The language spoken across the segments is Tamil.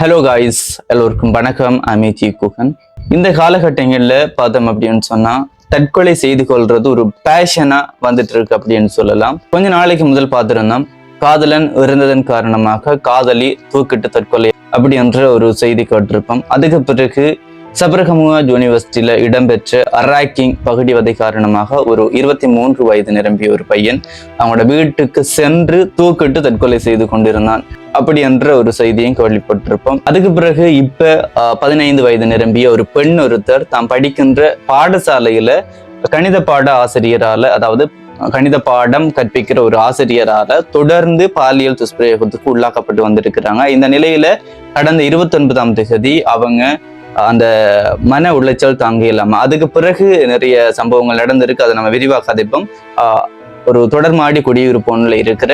ஹலோ காய்ஸ் எல்லோருக்கும் வணக்கம். அமேஜி குகன் இந்த காலகட்டங்களில் பார்த்தோம் அப்படின்னு சொன்னால் தற்கொலை செய்து கொள்றது ஒரு பேஷனாக வந்துட்டு இருக்கு அப்படின்னு சொல்லலாம். கொஞ்ச நாளைக்கு முதல் பார்த்துருந்தோம். காதலன் இறந்ததன் காரணமாக காதலி தூக்கிட்டு தற்கொலை அப்படி என்ற ஒரு செய்தி கேட்டிருப்போம். அதுக்கு பிறகு சபரகமுவா யூனிவர்சிட்டியில் இடம்பெற்ற அராக்கிங் பகுடிவதை காரணமாக ஒரு இருபத்தி மூன்று வயது நிரம்பிய ஒரு பையன் அவனோட வீட்டுக்கு சென்று தூக்கிட்டு தற்கொலை செய்து கொண்டிருந்தான். அப்படி என்ற ஒரு செய்தியும் கேள்விப்பட்டிருப்போம். அதுக்கு பிறகு இப்ப பதினைந்து வயது நிரம்பிய ஒரு பெண் ஒருத்தர் தாம் படிக்கின்ற பாடசாலையில கணித பாட ஆசிரியரால அதாவது கணித பாடம் கற்பிக்கிற ஒரு ஆசிரியரால தொடர்ந்து பாலியல் துஷ்பிரயோகத்துக்கு உள்ளாக்கப்பட்டு வந்திருக்கிறாங்க. இந்த நிலையில கடந்த இருபத்தி ஒன்பதாம் தேதி அவங்க அந்த மன உளைச்சல் தாங்க இல்லாமல் அதுக்கு பிறகு நிறைய சம்பவங்கள் நடந்திருக்கு. அதை நம்ம விரிவாக கதைப்போம். ஒரு தொடர் மாடி குடியிருப்பு இருக்கிற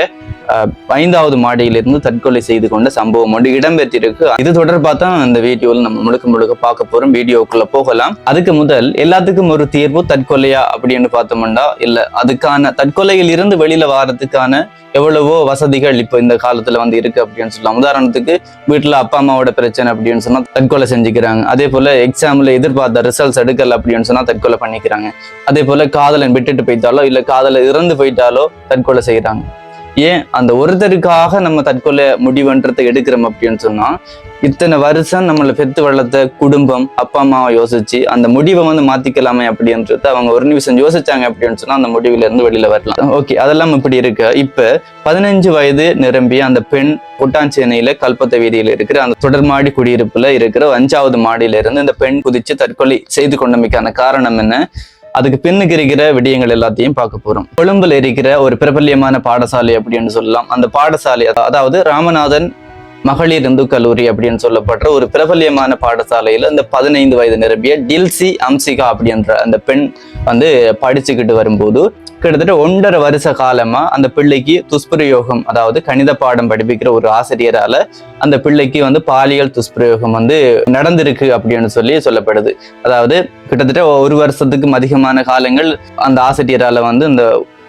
ஐந்தாவது மாடியிலிருந்து தற்கொலை செய்து கொண்ட சம்பவம் ஒன்று இடம்பெற்றிருக்கு. இது தொடர்பாக தான் இந்த வீடியோவில் நம்ம முழுக்க முழுக்க பார்க்க போறோம். வீடியோக்குள்ள போகலாம். அதுக்கு முதல் எல்லாத்துக்கும் ஒரு தீர்வு தற்கொலையா அப்படின்னு பார்த்தோம்னா இல்ல அதுக்கான தற்கொலையில் இருந்து வெளியில வாரத்துக்கான எவ்வளவோ வசதிகள் இப்போ இந்த காலத்துல வந்து இருக்கு அப்படின்னு சொல்லலாம். உதாரணத்துக்கு வீட்டுல அப்பா அம்மாவோட பிரச்சனை அப்படின்னு சொன்னா தற்கொலை செஞ்சுக்கிறாங்க. அதே போல எக்ஸாம்ல எதிர்பார்த்த ரிசல்ட்ஸ் எடுக்கல அப்படின்னு சொன்னா தற்கொலை பண்ணிக்கிறாங்க. அதே போல காதலன் விட்டுட்டு போய்த்தாலோ இல்ல காதல இறந்து போயிட்டாலோ தற்கொலை செய்கிறாங்க ஏன்? அந்த ஒருத்தருக்காக நம்ம தற்கொலை முடிவுன்றதை எடுக்கிறோம் அப்படின்னு சொன்னா இத்தனை வருஷம் நம்மளை பெத்து வளர்த்த குடும்பம் அப்பா அம்மாவை யோசிச்சு அந்த முடிவை வந்து மாத்திக்கலாமே அப்படின்றது அவங்க ஒரு நிமிஷம் யோசிச்சாங்க அப்படின்னு சொன்னா அந்த முடிவுல இருந்து வெளியில வரலாம். ஓகே அதெல்லாம் இப்படி இருக்கு. இப்ப பதினஞ்சு வயது நிரம்பிய அந்த பெண் கொட்டாஞ்சேனையில கல்பத்த வீதியில இருக்கிற அந்த தொடர்மாடி குடியிருப்புல இருக்கிற அஞ்சாவது மாடியில இருந்து இந்த பெண் குதிச்சு தற்கொலை செய்து கொண்டமைக்கான காரணம் என்ன? அதுக்கு பின்னுக்கு இருக்கிற விடயங்கள் எல்லாத்தையும் பார்க்க போறோம். கொழும்புல இருக்கிற ஒரு பிரபல்யமான பாடசாலை அப்படின்னு சொல்லலாம். அந்த பாடசாலை அதாவது ராமநாதன் மகளிர் இந்து கல்லூரி அப்படின்னு சொல்லப்படுற ஒரு பிரபல்யமான பாடசாலையில இந்த பதினைந்து வயது நிரம்பிய டில்சி அம்சிகா அப்படின்ற அந்த பெண் வந்து படிச்சுக்கிட்டு வரும்போது கிட்டத்தட்ட ஒன்றரை வருஷ காலமா அந்த பிள்ளைக்கு துஷ்பிரயோகம் அதாவது கணித பாடம் படிப்பிக்கிற ஒரு ஆசிரியரால அந்த பிள்ளைக்கு வந்து பாலியல் துஷ்பிரயோகம் வந்து நடந்திருக்கு அப்படின்னு சொல்லி சொல்லப்படுது. அதாவது கிட்டத்தட்ட ஒரு வருஷத்துக்கும் அதிகமான காலங்கள் அந்த ஆசிரியரால வந்து இந்த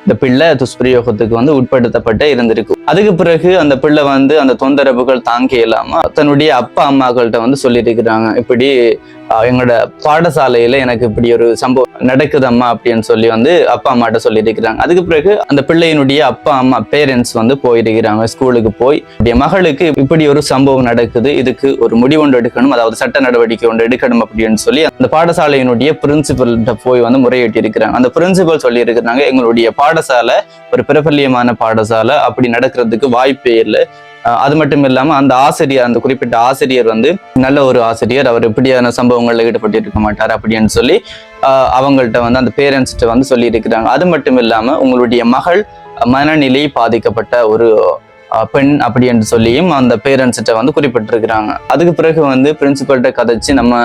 இந்த பிள்ளை துஷ்பிரயோகத்துக்கு வந்து உட்படுத்தப்பட்டு இருந்திருக்கு. அதுக்கு பிறகு அந்த பிள்ளை வந்து அந்த தொந்தரவுகள் தாங்க இல்லாம தன்னுடைய அப்பா அம்மாக்கள்கிட்ட வந்து சொல்லியிருக்கிறாங்க இப்படி எங்களோட பாடசாலையில எனக்கு இப்படி ஒரு சம்பவம் நடக்குதம்மா அப்படின்னு சொல்லி வந்து அப்பா அம்மாட்ட சொல்லியிருக்கிறாங்க அதுக்கு பிறகு அந்த பிள்ளையினுடைய அப்பா அம்மா பேரண்ட்ஸ் வந்து போயிருக்கிறாங்க ஸ்கூலுக்கு போய் இப்படிய மகளுக்கு இப்படி ஒரு சம்பவம் நடக்குது. இதுக்கு ஒரு முடிவொன்று எடுக்கணும். அதாவது சட்ட நடவடிக்கை ஒன்று எடுக்கணும் அப்படின்னு சொல்லி அந்த பாடசாலையினுடைய பிரின்சிபல்கிட்ட போய் வந்து முறையிட்டு இருக்கிறாங்க. அந்த பிரின்சிபல் சொல்லி இருக்கிறாங்க எங்களுடைய பாடசாலை ஒரு பிரபல்யமான பாடசாலை. அப்படி நடக்கிறதுக்கு வாய்ப்பே இல்லை. அது மட்டும் இல்லாமல் அந்த ஆசிரியர் அந்த குறிப்பிட்ட ஆசிரியர் வந்து நல்ல ஒரு ஆசிரியர். அவர் இப்படியான சம்பவங்களில் ஈடுபட்டு இருக்க மாட்டார் அப்படின்னு சொல்லி அவங்கள்ட்ட வந்து அந்த பேரண்ட்ஸ்கிட்ட வந்து சொல்லி இருக்கிறாங்க அது மட்டும் இல்லாமல் உங்களுடைய மகள் மனநிலை பாதிக்கப்பட்ட ஒரு பெண் அப்படி என்று சொல்லியும் அந்த பேரண்ட்ஸ்கிட்ட வந்து குறிப்பிட்டிருக்கிறாங்க. அதுக்கு பிறகு வந்து பிரின்சிபல்கிட்ட கதைச்சு நம்ம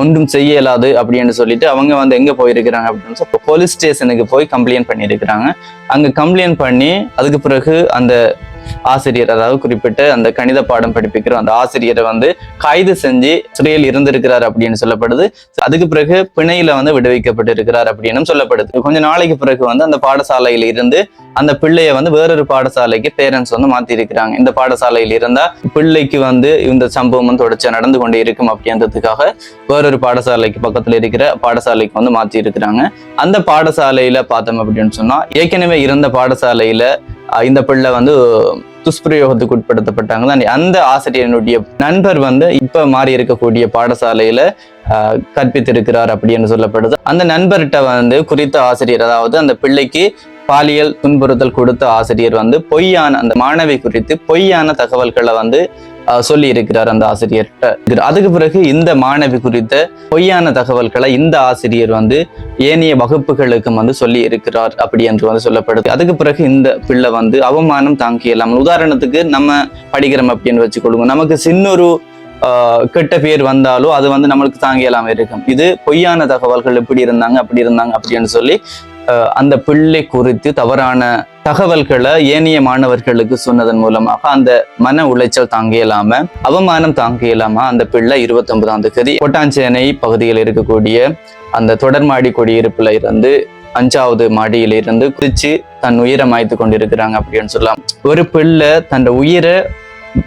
ஒன்றும் செய்ய இயலாது அப்படின்னு சொல்லிட்டு அவங்க வந்து எங்கே போயிருக்கிறாங்க அப்படின்னு சொல்லி போலீஸ் ஸ்டேஷனுக்கு போய் கம்ப்ளைண்ட் பண்ணியிருக்கிறாங்க. அங்கே கம்ப்ளைண்ட் பண்ணி அதுக்கு பிறகு அந்த ஆசிரியர் அதாவது குறிப்பிட்டு அந்த கணித பாடம் படிப்பிக்கிற அந்த ஆசிரியரை வந்து கைது செஞ்சு சிறையில் இருந்திருக்கிறார் அப்படின்னு சொல்லப்படுது. அதுக்கு பிறகு பிணையில வந்து விடுவிக்கப்பட்டிருக்கிறார் அப்படின்னு சொல்லப்படுது. கொஞ்ச நாளைக்கு பிறகு வந்து அந்த பாடசாலையில இருந்து அந்த பிள்ளைய வந்து வேறொரு பாடசாலைக்கு பேரண்ட்ஸ் வந்து மாத்தி இருக்கிறாங்க இந்த பாடசாலையில் இருந்தா பிள்ளைக்கு வந்து இந்த சம்பவம் வந்து தொடர்ச்சியா நடந்து கொண்டே இருக்கும் அப்படின்றதுக்காக வேறொரு பாடசாலைக்கு பக்கத்துல இருக்கிற பாடசாலைக்கு வந்து மாத்தி இருக்கிறாங்க அந்த பாடசாலையில பார்த்தோம் அப்படின்னு சொன்னா ஏற்கனவே இருந்த பாடசாலையில இந்த பிள்ளை வந்து துஷ்பிரயோகத்துக்கு உட்படுத்தப்பட்டாங்க தான் அந்த ஆசிரியனுடைய நண்பர் வந்து இப்ப மாறி இருக்கக்கூடிய பாடசாலையில கற்பித்திருக்கிறார் அப்படின்னு சொல்லப்படுது. அந்த நண்பர்கிட்ட வந்து குறித்த ஆசிரியர் அதாவது அந்த பிள்ளைக்கு பாலியல் துன்புறுத்தல் கொடுத்த ஆசிரியர் வந்து பொய்யான அந்த மாணவி குறித்து பொய்யான தகவல்களை வந்து சொல்லி இருக்கிறார் அந்த ஆசிரியர்கிட்ட அதுக்கு பிறகு இந்த மாணவி குறித்த பொய்யான தகவல்களை இந்த ஆசிரியர் வந்து ஏனைய வகுப்புகளுக்கும் வந்து சொல்லி இருக்கிறார் அப்படி என்று வந்து சொல்லப்படுது. அதுக்கு பிறகு இந்த பிள்ளை வந்து அவமானம் தாங்கி இல்லாமல் உதாரணத்துக்கு நம்ம படிக்கிறோம் அப்படின்னு வச்சுக்கொள்ளுங்க. நமக்கு சின்னொரு ஆஹ், கெட்ட பேர் வந்தாலும் அது வந்து நம்மளுக்கு தாங்கி இருக்கும். இது பொய்யான தகவல்கள் இப்படி இருந்தாங்க அப்படி இருந்தாங்க அப்படின்னு சொல்லி அந்த பிள்ளை குறித்து தவறான தகவல்களை ஏனைய மாணவர்களுக்கு சொன்னதன் மூலமாக அந்த மன உளைச்சல் தாங்க இயலாம அவமானம் தாங்க இயலாம அந்த பிள்ளை இருபத்தி ஒன்பதாம் தேதி கொட்டாஞ்சேனை பகுதியில் இருக்கக்கூடிய அந்த தொடர்மாடி குடியிருப்புல இருந்து அஞ்சாவது மாடியில இருந்து குதிச்சு தன் உயிரை மாய்த்து கொண்டிருக்கிறாங்க அப்படின்னு சொல்லலாம் ஒரு பிள்ளை தன் உயிரை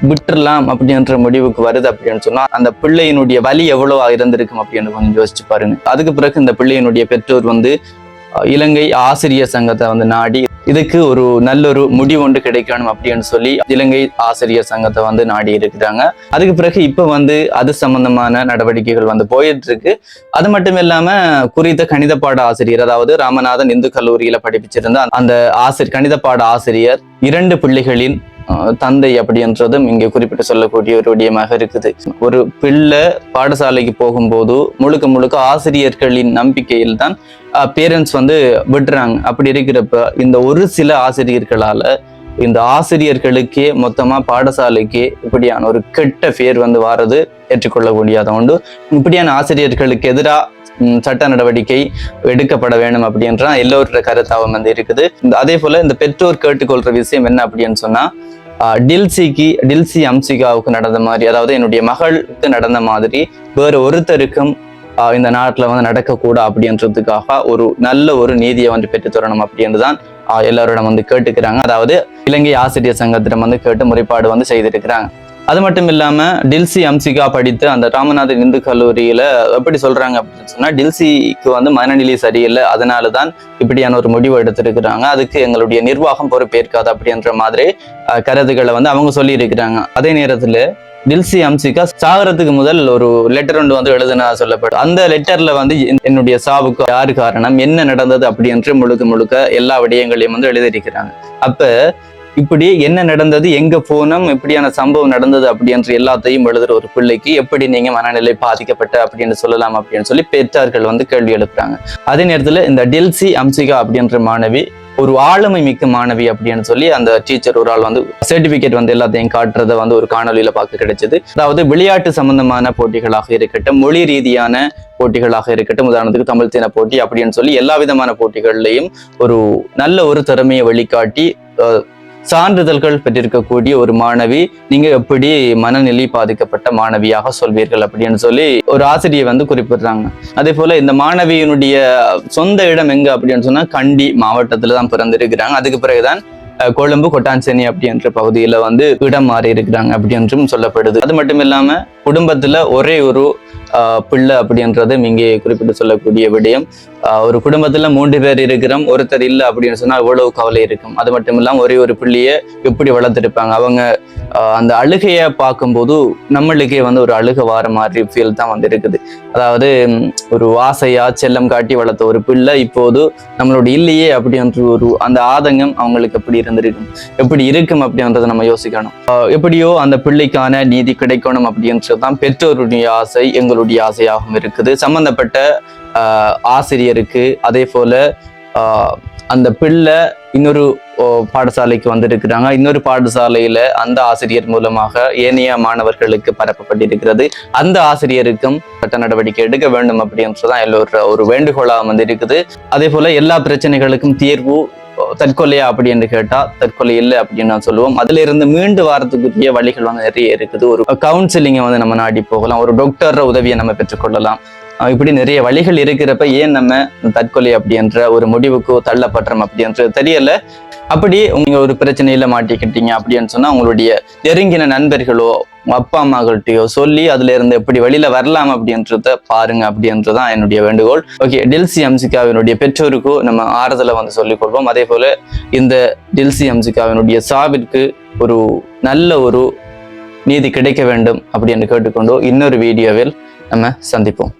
விட்டுறலாம் அப்படின்ற முடிவுக்கு வருது அப்படின்னு சொன்னா அந்த பிள்ளையினுடைய வலி எவ்வளவு இருந்திருக்கும் அப்படின்னு கொஞ்சம் யோசிச்சு பாருங்க. அதுக்கு பிறகு இந்த பிள்ளையினுடைய பெற்றோர் வந்து இலங்கை ஆசிரியர் சங்கத்தை வந்து நாடி இதுக்கு ஒரு நல்ல ஒரு முடிவு ஒன்று கிடைக்கணும் அப்படின்னு சொல்லி இலங்கை ஆசிரியர் சங்கத்தை வந்து நாடி இருக்கிறாங்க. அதுக்கு பிறகு இப்ப வந்து அது சம்பந்தமான நடவடிக்கைகள் வந்து போயிட்டு இருக்கு. அது மட்டும் இல்லாம குறித்த கணித பாட ஆசிரியர் அதாவது ராமநாதன் இந்து கல்லூரியில படிப்பிச்சிருந்த அந்த ஆசிரியர் கணித பாட ஆசிரியர் இரண்டு பிள்ளைகளின் தந்தை அப்படின்றதும் இங்கே குறிப்பிட்டு சொல்லக்கூடிய ஒரு விடயமாக இருக்குது. ஒரு பிள்ளை பாடசாலைக்கு போகும்போது முழுக்க முழுக்க ஆசிரியர்களின் நம்பிக்கையில் தான் பேரண்ட்ஸ் வந்து விடுறாங்க. அப்படி இருக்கிறப்ப இந்த ஒரு சில ஆசிரியர்களால இந்த ஆசிரியர்களுக்கே மொத்தமா பாடசாலைக்கு இப்படியான ஒரு கெட்ட பேர் வந்து வாரது ஏற்றுக்கொள்ள முடியாத ஒன்று இப்படியான ஆசிரியர்களுக்கு எதிராக சட்ட நடவடிக்கை எடுக்கப்பட வேண்டும் அப்படின்ற எல்லோருடைய கருத்தாவும் வந்து இருக்குது. இந்த- அதே போல இந்த பெற்றோர் கேட்டுக்கொள்ற விஷயம் என்ன அப்படின்னு சொன்னா டில்சிக்கு டில்சி அம்சிகாவுக்கு நடந்த மாதிரி அதாவது என்னுடைய மகளுக்கு நடந்த மாதிரி வேறு ஒருத்தருக்கும் இந்த நாட்டில் வந்து நடக்கக்கூடாது அப்படின்றதுக்காக ஒரு நல்ல ஒரு நீதியை வந்து பெற்று தரணும் அப்படின்னு தான் எல்லாரோட வந்து கேட்டுக்கிறாங்க. அதாவது இலங்கை ஆசிரியர் சங்கத்திடம் வந்து கேட்டு முறைப்பாடு வந்து செய்திருக்கிறாங்க. அது மட்டும் இல்லாம டில்சி அம்சிகா படித்து அந்த ராமநாதன் இந்து கல்லூரியில எப்படி சொல்றாங்க அப்படின்னு சொன்னா டில்சிக்கு வந்து மனநிலை சரியில்லை. அதனால தான் இப்படியான ஒரு முடிவு எடுத்திருக்கிறாங்க. அதுக்கு எங்களுடைய நிர்வாகம் பொறுப்பேற்காது அப்படின்ற மாதிரி கருதுகளை கருத்துக்களை வந்து அவங்க சொல்லி இருக்கிறாங்க அதே நேரத்துல டில்சி அம்சிகா சாகிறதுக்கு முதல் ஒரு லெட்டர் ஒன்று வந்து எழுதுனா சொல்லப்படும். அந்த லெட்டர்ல வந்து என்னுடைய சாவுக்கு யாரு காரணம் என்ன நடந்தது அப்படின்று முழுக்க முழுக்க எல்லா விடயங்களையும் வந்து எழுதியிருக்கிறாங்க. அப்ப இப்படி என்ன நடந்தது எங்க போனோம் இப்படியான சம்பவம் நடந்தது அப்படின்ற எல்லாத்தையும் எழுதுற ஒரு பிள்ளைக்கு எப்படி நீங்க மனநிலை பாதிக்கப்பட்ட அப்படின்னு சொல்லலாம் அப்படின்னு சொல்லி பெற்றார்கள் வந்து கேள்வி எழுப்புறாங்க. அதே நேரத்துல இந்த டெல்சி அம்சிகா அப்படின்ற மாணவி ஒரு ஆளுமை மிக்க மாணவி அப்படின்னு சொல்லி அந்த டீச்சர் ஒரு ஆள் வந்து சர்டிபிகேட் வந்து எல்லாத்தையும் காட்டுறதை வந்து ஒரு காணொலியில பார்க்க கிடைச்சது. அதாவது விளையாட்டு சம்பந்தமான போட்டிகளாக இருக்கட்டும் மொழி ரீதியான போட்டிகளாக இருக்கட்டும் உதாரணத்துக்கு தமிழ் தின போட்டி அப்படின்னு சொல்லி எல்லா விதமான போட்டிகள்லையும் ஒரு நல்ல ஒரு திறமையை வெளிக்காட்டி சான்றிதழ்கள் பெற்றிருக்கக்கூடிய ஒரு மாணவி நீங்க எப்படி மனநிலை பாதிக்கப்பட்ட மாணவியாக சொல்வீர்கள் அப்படின்னு சொல்லி ஒரு ஆசிரியை வந்து குறிப்பிடுறாங்க. அதே போல இந்த மாணவியினுடைய சொந்த இடம் எங்க அப்படின்னு சொன்னா கண்டி மாவட்டத்துல தான் பிறந்திருக்கிறாங்க. அதுக்கு பிறகுதான் கொழும்பு கொட்டாஞ்சேனி அப்படின்ற பகுதியில வந்து இடம் மாறி இருக்கிறாங்க அப்படின்றும் சொல்லப்படுது. அது மட்டும் இல்லாம குடும்பத்துல ஒரே ஒரு பிள்ளை அப்படின்றது இங்கே குறிப்பிட்டு சொல்லக்கூடிய விடயம். ஒரு குடும்பத்துல மூன்று பேர் இருக்கிறோம். ஒருத்தர் இல்லை அப்படின்னு சொன்னால் இவ்வளவு கவலை இருக்கும். அது மட்டும் இல்லாமல் ஒரே ஒரு பிள்ளையை எப்படி வளர்த்துருப்பாங்க? அவங்க அந்த அழுகையை பார்க்கும்போது நம்மளுக்கே வந்து ஒரு அழுக வார மாதிரி ஃபீல் தான் வந்து இருக்குது அதாவது ஒரு வாசையா செல்லம் காட்டி வளர்த்த ஒரு பிள்ளை இப்போது நம்மளோட இல்லையே அப்படின்ற ஒரு அந்த ஆதங்கம் அவங்களுக்கு எப்படி இருந்திருக்கும்? எப்படி இருக்கும் அப்படின்றத நம்ம யோசிக்கணும். எப்படியோ அந்த பிள்ளைக்கான நீதி கிடைக்கணும் அப்படின்றது தான் பெற்றோருடைய ஆசை எங்களுடைய ஆசையாகவும் இருக்குது. சம்பந்தப்பட்ட ஆஹ், ஆசிரியருக்கு அதே போல அந்த பிள்ளை இன்னொரு பாடசாலைக்கு வந்திருக்கிறாங்க. இன்னொரு பாடசாலையில அந்த ஆசிரியர் மூலமாக ஏனைய மாணவர்களுக்கு பரப்பப்பட்டிருக்கிறது. அந்த ஆசிரியருக்கும் சட்ட நடவடிக்கை எடுக்க வேண்டும் அப்படின்றதுதான் எல்லோரும் ஒரு வேண்டுகோளாக வந்து இருக்குது அதே போல எல்லா பிரச்சனைகளுக்கும் தீர்வு தற்கொலையா அப்படி என்று கேட்டா தற்கொலை இல்லை அப்படின்னு நான் சொல்லுவோம். அதுல இருந்து மீண்டு வாரத்துக்குரிய வழிகள் வந்து நிறைய இருக்குது. ஒரு கவுன்சிலிங்கை வந்து நம்ம நாடி போகலாம். ஒரு டாக்டர் உதவியை நம்ம பெற்றுக்கொள்ளலாம். இப்படி நிறைய வழிகள் இருக்கிறப்ப ஏன் நம்ம தற்கொலை அப்படின்ற ஒரு முடிவுக்கு தள்ளப்படுறோம் அப்படின்றது தெரியல. அப்படி நீங்க ஒரு பிரச்சனையில மாட்டிக்கிட்டீங்க அப்படின்னு சொன்னா உங்களுடைய நெருங்கின நண்பர்களோ அப்பா அம்மாக்கள்கிட்டயோ சொல்லி அதுல இருந்து எப்படி வெளியில வரலாம் அப்படின்றத பாருங்க அப்படின்றதான் என்னுடைய வேண்டுகோள். ஓகே டில்சி அம்சிகாவினுடைய பெற்றோருக்கும் நம்ம ஆறுதலை வந்து சொல்லிக் கொள்வோம். அதே போல இந்த டில்சி அம்சிகாவினுடைய சாவிற்கு ஒரு நல்ல ஒரு நீதி கிடைக்க வேண்டும் அப்படின்னு கேட்டுக்கொண்டு இன்னொரு வீடியோவில் நம்ம சந்திப்போம்.